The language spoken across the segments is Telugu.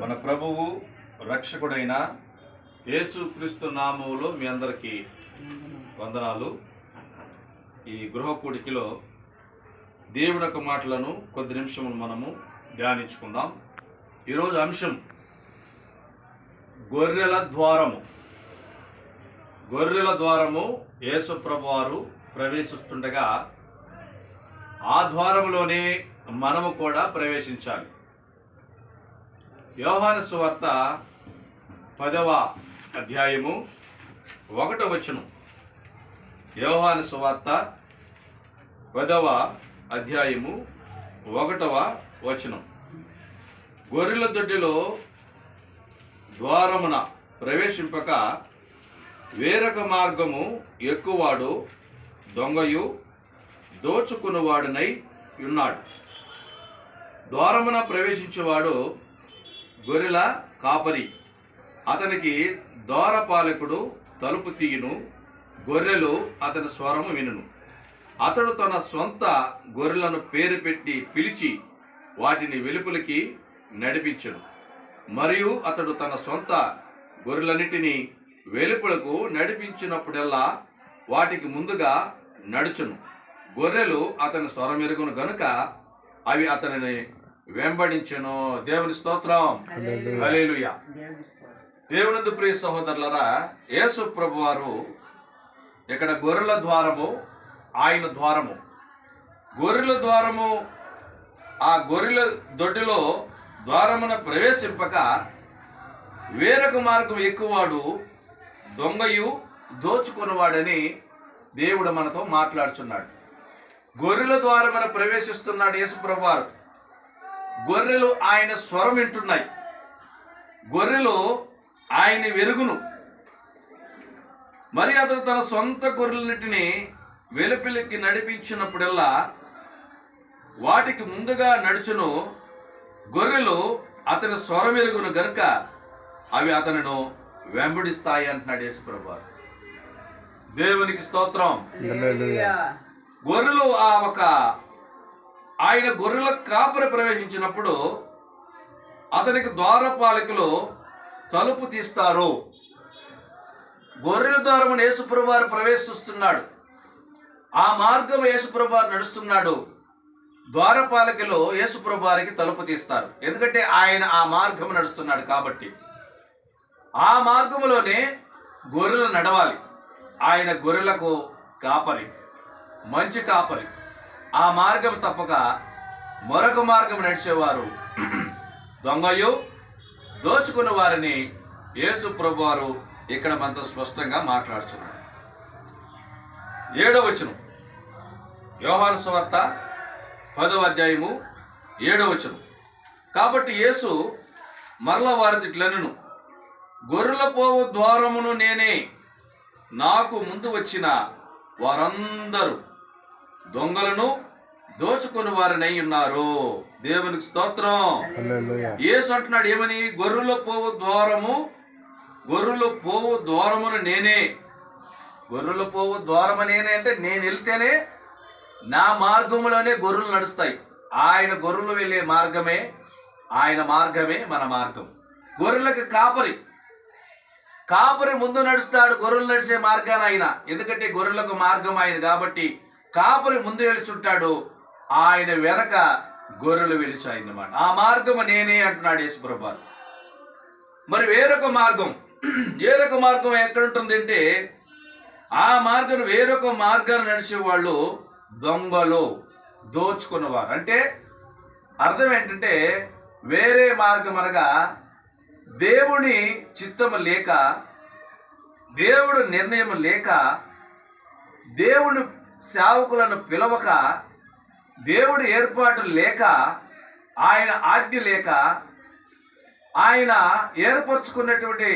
మన ప్రభువు రక్షకుడైన యేసుక్రీస్తు నామములో మీ అందరికీ వందనాలు. ఈ గృహ కూడికిలో దేవుని యొక్క మాటలను కొద్ది నిమిషములు మనము ధ్యానించుకుందాం. ఈరోజు అంశం గొర్రెల ద్వారము. గొర్రెల ద్వారము యేసు ప్రభు వారు ప్రవేశిస్తుండగా ఆ ద్వారములోనే మనము కూడా ప్రవేశించాలి. యోహాను సువార్త పదవ అధ్యాయము ఒకటో వచనం. యోహాను సువార్త పదవ అధ్యాయము ఒకటవ వచనం. గొర్రెల దొడ్డిలో ద్వారమున ప్రవేశింపక వేరొక మార్గము ఎక్కువాడు దొంగయు దోచుకున్నవాడునై ఉన్నాడు. ద్వారమున ప్రవేశించేవాడు గొర్రెల కాపరి. అతనికి ద్వారపాలకుడు తలుపు తీయును గొర్రెలు అతని స్వరము వినును. అతడు తన సొంత గొర్రెలను పేరు పెట్టి పిలిచి వాటిని వెలుపులకి నడిపించును. మరియు అతడు తన సొంత గొర్రెలన్నిటినీ వెలుపులకు నడిపించినప్పుడల్లా వాటికి ముందుగా నడుచును. గొర్రెలు అతని స్వరమెరుగును గనుక అవి అతనిని వెంబడించెను. దేవుని స్తోత్రం. హల్లెలూయా. దేవుని స్తోత్రం. దేవునందు ప్రియ సహోదరులరా యేసు ప్రభు వారు ఇక్కడ గొర్రెల ద్వారము ఆయన ద్వారము. గొర్రెల ద్వారము ఆ గొర్రెల దొడ్డిలో ద్వారమున ప్రవేశింపక వేరొక మార్గం ఎక్కువాడు దొంగయు దోచుకున్నవాడని దేవుడు మనతో మాట్లాడుచున్నాడు. గొర్రెల ద్వారమున ప్రవేశిస్తున్నాడు యేసు ప్రభు వారు గొర్రెలు ఆయన స్వరం వింటున్నాయి గొర్రెలు ఆయన వెరుగును మరి అతడు తన సొంత గొర్రెలన్నిటిని వెలుపలికి నడిపించినప్పుడల్లా వాటికి ముందుగా నడుచును గొర్రెలు అతని స్వరమెరుగును గనుక అవి అతనిను వెంబడిస్తాయి అంటున్నాడు యేసుప్రభు. దేవునికి స్తోత్రం. గొర్రెలు ఆ ఒక ఆయన గొర్రెల కాపరి ప్రవేశించినప్పుడు అతనికి ద్వారపాలకులు తలుపు తీస్తారు. గొర్రెల ద్వారమును యేసుప్రభువారు ప్రవేశిస్తున్నాడు. ఆ మార్గం యేసుప్రభువారు నడుస్తున్నాడు. ద్వారపాలకులు యేసుప్రభువారికి తలుపు తీస్తారు. ఎందుకంటే ఆయన ఆ మార్గం నడుస్తున్నాడు కాబట్టి. ఆ మార్గములోనే గొర్రెలు నడవాలి. ఆయన గొర్రెలకు కాపరి మంచి కాపరి. ఆ మార్గం తప్పక మరొక మార్గం నడిచేవారు దొంగయు దోచుకున్న వారిని యేసు ప్రభు వారు ఇక్కడ మనతో స్పష్టంగా మాట్లాడుతున్నారు. ఏడో వచనం. యోహాను సువార్త పదవ అధ్యాయము ఏడో వచనం. కాబట్టి యేసు మరల వారి ఇట్లనను గొర్రెల పోవు ద్వారమును నేనే నాకు ముందు వచ్చిన వారందరూ దొంగలను దోచుకుని వారినై ఉన్నారు. దేవునికి స్తోత్రం. యేసు అంటున్నాడు ఏమని? గొర్రెల పోవు ద్వారము గొర్రెల పోవు ద్వారమును నేనే. గొర్రెల పోవు ద్వారము నేనే అంటే నేను వెళ్తేనే నా మార్గములోనే గొర్రెలు నడుస్తాయి. ఆయన గొర్రెలు వెళ్ళే మార్గమే ఆయన మార్గమే మన మార్గం. గొర్రెలకు కాపరి. కాపరి ముందు నడుస్తాడు గొర్రెలు నడిచే మార్గాన ఆయన. ఎందుకంటే గొర్రెలకు మార్గం ఆయన కాబట్టి కాపరి ముందు వెలుచుంటాడు ఆయన వెనక గొర్రెలు వెలిచాయి అన్నమాట ఆ మార్గము నేనే అంటున్నాడు యేసుప్రభారు మరి వేరొక మార్గం. వేరొక మార్గం ఎక్కడ అంటే ఆ మార్గం వేరొక మార్గాన్ని నడిచే వాళ్ళు దొంగలు దోచుకున్నవారు. అంటే అర్థం ఏంటంటే వేరే మార్గం అనగా దేవుని చిత్తము లేక దేవుడు నిర్ణయం లేక దేవుడు సేవకులను పిలవక దేవుడు ఏర్పాటు లేక ఆయన ఆజ్ఞ లేక ఆయన ఏర్పరచుకున్నటువంటి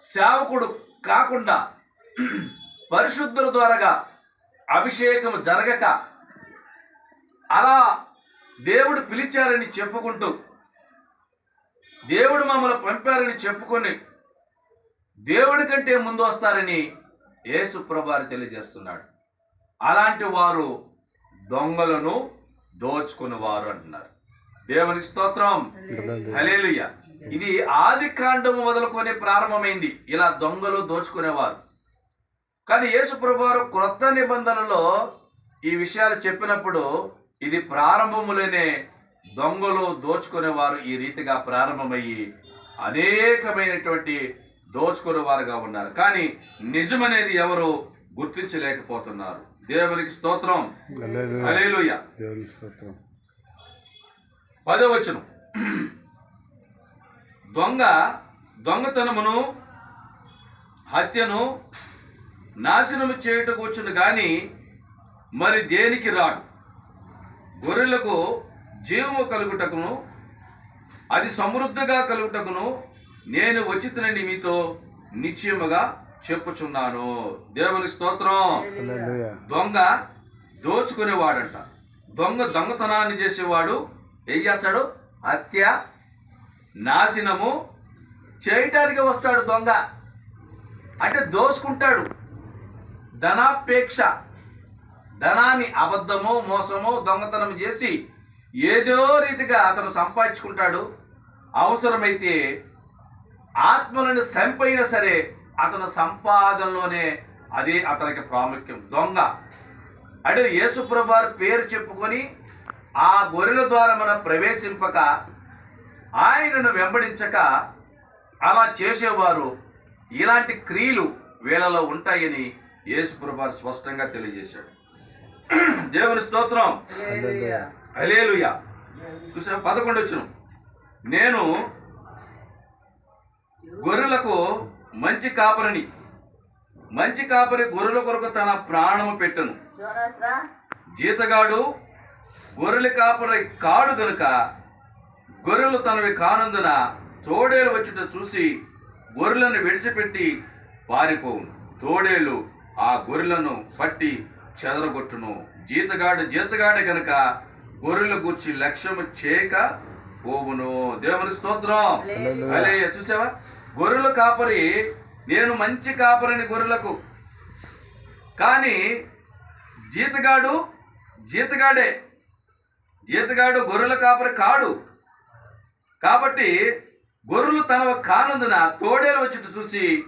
సేవకుడు కాకుండా పరిశుద్ధుల ద్వారాగా అభిషేకం జరగక అలా దేవుడు పిలిచారని చెప్పుకుంటూ దేవుడు మమ్మల్ని పంపారని చెప్పుకొని దేవుడి కంటే ముందు వస్తారని యేసు ప్రభారి తెలియజేస్తున్నాడు. అలాంటి వారు దొంగలను దోచుకుని వారు అంటున్నారు. దేవునికి స్తోత్రం. హలేలుయ ఇది ఆది కాండము మొదలుకొని ప్రారంభమైంది. ఇలా దొంగలు దోచుకునేవారు. కానీ యేసు ప్రభువారు క్రొత్త నిబంధనలో ఈ విషయాలు చెప్పినప్పుడు ఇది ప్రారంభములోనే దొంగలు దోచుకునేవారు ఈ రీతిగా ప్రారంభమయ్యి అనేకమైనటువంటి దోచుకునేవారుగా ఉన్నారు. కానీ నిజమనేది ఎవరు గుర్తించలేకపోతున్నారు. దేవునికి స్తోత్రం. హలేలుయ దేవుని స్తోత్రం. పదవచనం. దొంగ దొంగతనమును హత్యను నాశనము చేయుటకు వచ్చును గాని మరి దేనికి రాడు? గొర్రెలకు జీవము కలుగుటకును అది సమృద్ధిగా కలుగుటకును నేను వచ్చితనని మీతో నిశ్చయముగా చెప్పుచున్నాను. దేవుని స్తోత్రం. దొంగ దోచుకునేవాడంట. దొంగ దొంగతనాన్ని చేసేవాడు ఏం చేస్తాడు? హత్య నాశనము చేయటానికి వస్తాడు దొంగ. అంటే దోసుకుంటాడు ధనాపేక్ష. ధనాన్ని అబద్ధమో మోసమో దొంగతనం చేసి ఏదో రీతిగా అతను సంపాదించుకుంటాడు. అవసరమైతే ఆత్మలను చంపైన సరే అతను సంపాదనలోనే అదే అతనికి ప్రాముఖ్యం. దొంగ. అంటే యేసుప్రభారు పేరు చెప్పుకొని ఆ గొర్రెల ద్వారా మనం ప్రవేశింపక ఆయనను వెంబడించక అలా చేసేవారు ఇలాంటి క్రియలు వీళ్ళలో ఉంటాయని యేసుప్రభారు స్పష్టంగా తెలియజేశాడు. దేవుని స్తోత్రం. అలేలుయ చూసా పదకొండు వచ్చిన. నేను గొర్రెలకు మంచి కాపరిని మంచి కాపరి గొర్రెల కొరకు తన ప్రాణము పెట్టను. జీతగాడు గొర్రెల కాపరి కాడు గనుక గొర్రెలు తనవి కానందున తోడేలు వచ్చుట చూసి గొర్రెలను విడిచిపెట్టి పారిపోవును. తోడేలు ఆ గొర్రెలను పట్టి చెదరగొట్టును. జీతగాడు జీతగాడే గనుక గొర్రెల గూర్చి లక్ష్యము చేయక పోవును. దేవుని స్తోత్రం. చూసావా? గొర్రెల కాపరి నేను మంచి కాపరిని గొర్రెలకు. కానీ జీతగాడు జీతగాడే. జీతగాడు గొర్రెల కాపరి కాడు. కాబట్టి గొర్రెలు తన కానందున తోడేలు వచ్చి చూసి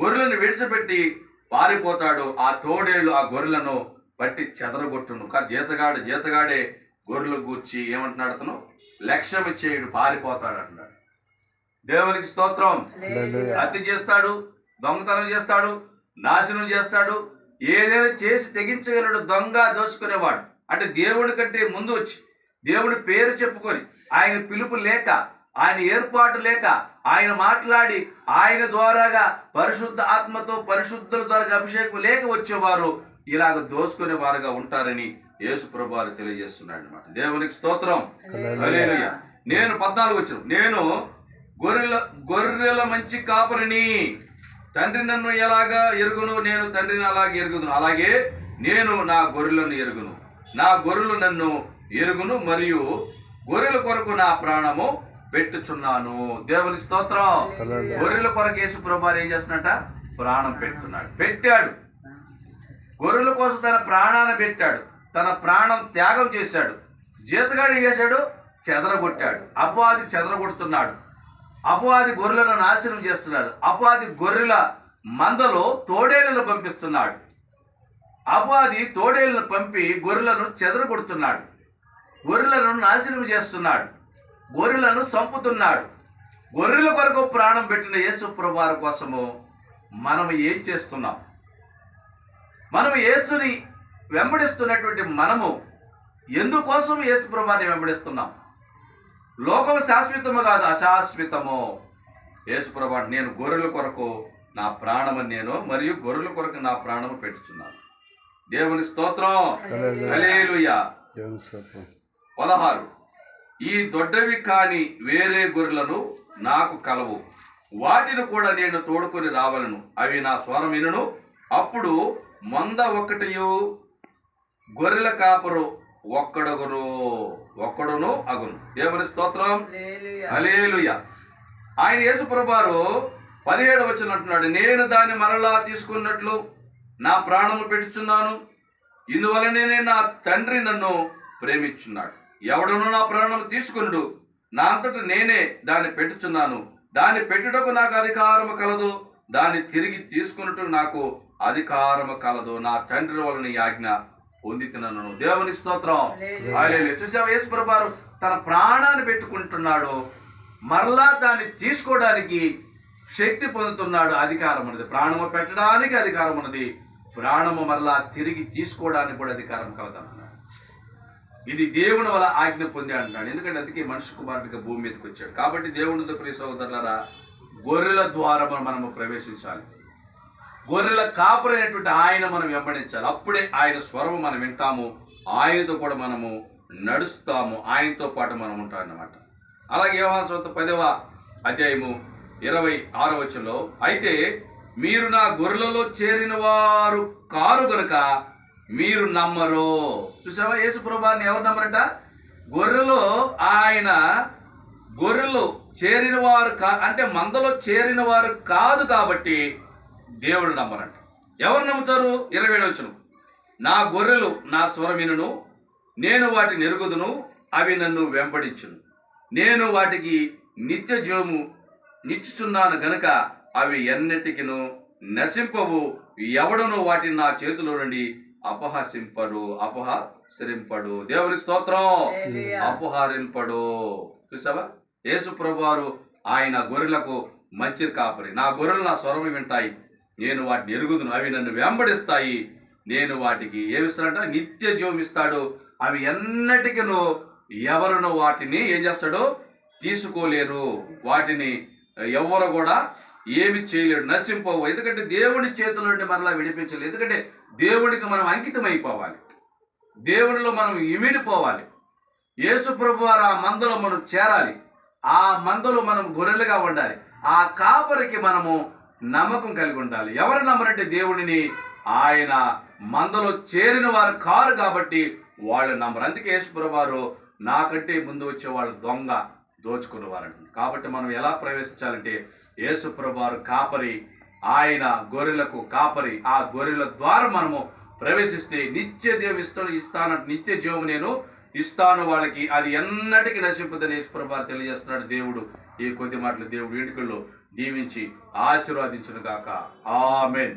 గొర్రెలను విడిచిపెట్టి పారిపోతాడు. ఆ తోడేళ్ళు ఆ గొర్రెలను పట్టి చెదరగొట్టును. కానీ జీతగాడు జీతగాడే గొర్రెలు గూర్చి ఏమంటున్నాడు అతను? లక్ష్యం ఇచ్చేయుడు పారిపోతాడు అంటున్నాడు దేవునికి స్తోత్రం. హత్య చేస్తాడు దొంగతనం చేస్తాడు నాశనం చేస్తాడు ఏదైనా చేసి తెగించగలడు దొంగ దోచుకునేవాడు. అంటే దేవుడి కంటే ముందు వచ్చి దేవుడి పేరు చెప్పుకొని ఆయన పిలుపు లేక ఆయన ఏర్పాటు లేక ఆయన మాట్లాడి ఆయన ద్వారాగా పరిశుద్ధ ఆత్మతో పరిశుద్ధుల ద్వారా అభిషేకం లేక వచ్చేవారు ఇలాగ దోసుకునే వారుగా ఉంటారని యేసు ప్రభువారు తెలియజేస్తున్నాడు అనమాట దేవునికి స్తోత్రం. నేను పద్నాలుగు వచ్చిన నేను గొర్రెల గొర్రెల మంచి కాపరిని తండ్రి నన్ను ఎలాగా ఎరుగును నేను తండ్రిని అలాగే ఎరుగుదును. అలాగే నేను నా గొర్రెలను ఎరుగును. నా గొర్రెలు నన్ను ఎరుగును మరియు గొర్రెల కొరకు నా ప్రాణము పెట్టుచున్నాను. దేవుని స్తోత్రం. గొర్రెల కొరకు యేసు ప్రభువారు ఏం చేస్తున్నట ప్రాణం పెట్టున్నాడు పెట్టాడు. గొర్రెల కోసం తన ప్రాణాన్ని పెట్టాడు. తన ప్రాణం త్యాగం చేశాడు. జీతగాడు చేశాడు? చెదరగొట్టాడు. అపవాది చెదరగొడుతున్నాడు. అపవాది గొర్రెలను నాశనం చేస్తున్నాడు. అపవాది గొర్రెల మందలో తోడేళ్ళను పంపిస్తున్నాడు. అపవాది తోడేళ్ళను పంపి గొర్రెలను చెదరగొడుతున్నాడు. గొర్రెలను నాశనం చేస్తున్నాడు. గొర్రెలను చంపుతున్నాడు. గొర్రెల కొరకు ప్రాణం పెట్టిన యేసు వారి కోసము మనం ఏం చేస్తున్నాం? మనం యేసుని వెంబడిస్తున్నటువంటి మనము ఎందుకోసం యేసుప్రభాని వెంబడిస్తున్నాం? లోకం శాశ్వతము కాదు అశాశ్వతము. యేసు ప్రభు నేను గొర్రెల కొరకు నా ప్రాణము నేను మరియు గొర్రెల కొరకు నా ప్రాణము పెట్టుచున్నాను. దేవుని స్తోత్రం. దేవుని పదహారు. ఈ దొడ్డవి కాని వేరే గొర్రెలను నాకు కలవు. వాటిని కూడా నేను తోడుకొని రావలను. అవి నా స్వరం వినును. అప్పుడు మంద ఒకటియు గొర్రెల కాపరు ఒక్కడగును ఒక్కడును అగును. దేవుని స్తోత్రం. హలేలుయ ఆయన యేసుప్రభారు పదిహేడు వచ్చిన అంటున్నాడు నేను దాన్ని మరలా తీసుకున్నట్లు నా ప్రాణము పెట్టుచున్నాను. ఇందువలనే నా తండ్రి నన్ను ప్రేమించున్నాడు. ఎవడను నా ప్రాణం తీసుకునుడు నా అంతట నేనే దాన్ని పెట్టుచున్నాను. దాన్ని పెట్టుటకు నాకు అధికారము కలదు. దాన్ని తిరిగి తీసుకున్నట్టు నాకు అధికారము కలదు. నా తండ్రి వలన ఈ ఆజ్ఞ పొందితున్నాను దేవుని స్తోత్రం. హల్లెలూయా. చూసావా? యేసుప్రభారు తన ప్రాణాన్ని పెట్టుకుంటున్నాడు. మరలా దాన్ని తీసుకోవడానికి శక్తి పొందుతున్నాడు. అధికారం ఉన్నది. ప్రాణము పెట్టడానికి అధికారం ఉన్నది. ప్రాణము మరలా తిరిగి తీసుకోవడానికి కూడా అధికారం కలదన్నాడు. ఇది దేవుని వల్ల ఆజ్ఞ పొంది అంటున్నాడు. ఎందుకంటే అందుకే మనిషి కుమారుడిగా భూమి మీదకి వచ్చాడు. కాబట్టి దేవునితో ప్రియ సహోదరులారా గొర్రెల ద్వారా మనము ప్రవేశించాలి. గొర్రెల కాపురైనటువంటి ఆయన మనం వెంబడించాలి. అప్పుడే ఆయన స్వరము మనం వింటాము. ఆయనతో కూడా మనము నడుస్తాము. ఆయనతో పాటు మనం ఉంటాం అన్నమాట అలాగే యోహాన్ సొంత పదవ అధ్యాయము ఇరవై ఆరో వచ్చంలో అయితే మీరు నా గొర్రెలలో చేరిన వారు కారు గనుక మీరు నమ్మరు. చూసావా? యేసు ప్రభాన్ని ఎవరు నమ్మరట? గొర్రెలో ఆయన గొర్రెలు చేరిన వారు కా అంటే మందలో చేరిన వారు కాదు కాబట్టి దేవుడు నమ్మరంట. ఎవరు నమ్ముతారు? ఇరవై వచ్చును నా గొర్రెలు నా స్వరం వినును నేను వాటిని ఎరుగుదును అవి నన్ను వెంబడించును. నేను వాటికి నిత్య జీవము నిచ్చుచున్నాను గనుక అవి ఎన్నటికిను నశింపవు. ఎవడును వాటిని నా చేతిలో నుండి అపహసింపడు అపహసరింపడు దేవుని స్తోత్రం. అపహరింపడు. చూసావా? యేసు ప్రభువారు ఆయన గొర్రెలకు మంచి కాపరి. నా గొర్రెలు నా స్వరం వింటాయి. నేను వాటిని ఎరుగుదును అవి నన్ను వెంబడిస్తాయి. నేను వాటికి ఏమిస్తాడంట నిత్య జీవం ఇస్తాడు. అవి ఎన్నటికిను ఎవరును వాటిని ఏం చేస్తాడో తీసుకోలేరు. వాటిని ఎవరు కూడా ఏమి చేయలేడు నశింపవు. ఎందుకంటే దేవుని చేతుల నుండి మరలా విడిపించలేదు ఎందుకంటే దేవుడికి మనం అంకితం అయిపోవాలి దేవునిలో మనం ఇమిడిపోవాలి. యేసు ప్రభు వారు ఆ మందలో మనం చేరాలి. ఆ మందలో మనం గొర్రెలుగా ఉండాలి. ఆ కాపరికి మనము నమ్మకం కలిగి ఉండాలి. ఎవరు నమ్మరంటే దేవుడిని? ఆయన మందలో చేరిన వారు కారు కాబట్టి వాళ్ళు నమ్మరు. అందుకే యేసు వారు నాకంటే ముందు వచ్చే వాళ్ళు దొంగ దోచుకునేవారంట కాబట్టి మనం ఎలా ప్రవేశించాలంటే యేసుప్రభారు కాపరి ఆయన గొర్రెలకు కాపరి ఆ గొర్రెల ద్వారా మనము ప్రవేశిస్తే నిత్య దేవ ఇస్తాను నిత్య జీవం నేను ఇస్తాను వాళ్ళకి. అది ఎన్నటికి నశింపదని యేసుప్రభారు తెలియజేస్తున్నాడు దేవుడు. ఈ కొద్ది మాటలు దేవుడు వేడుకల్లో దీవించి ఆశీర్వాదించును గాక ఆమెన్.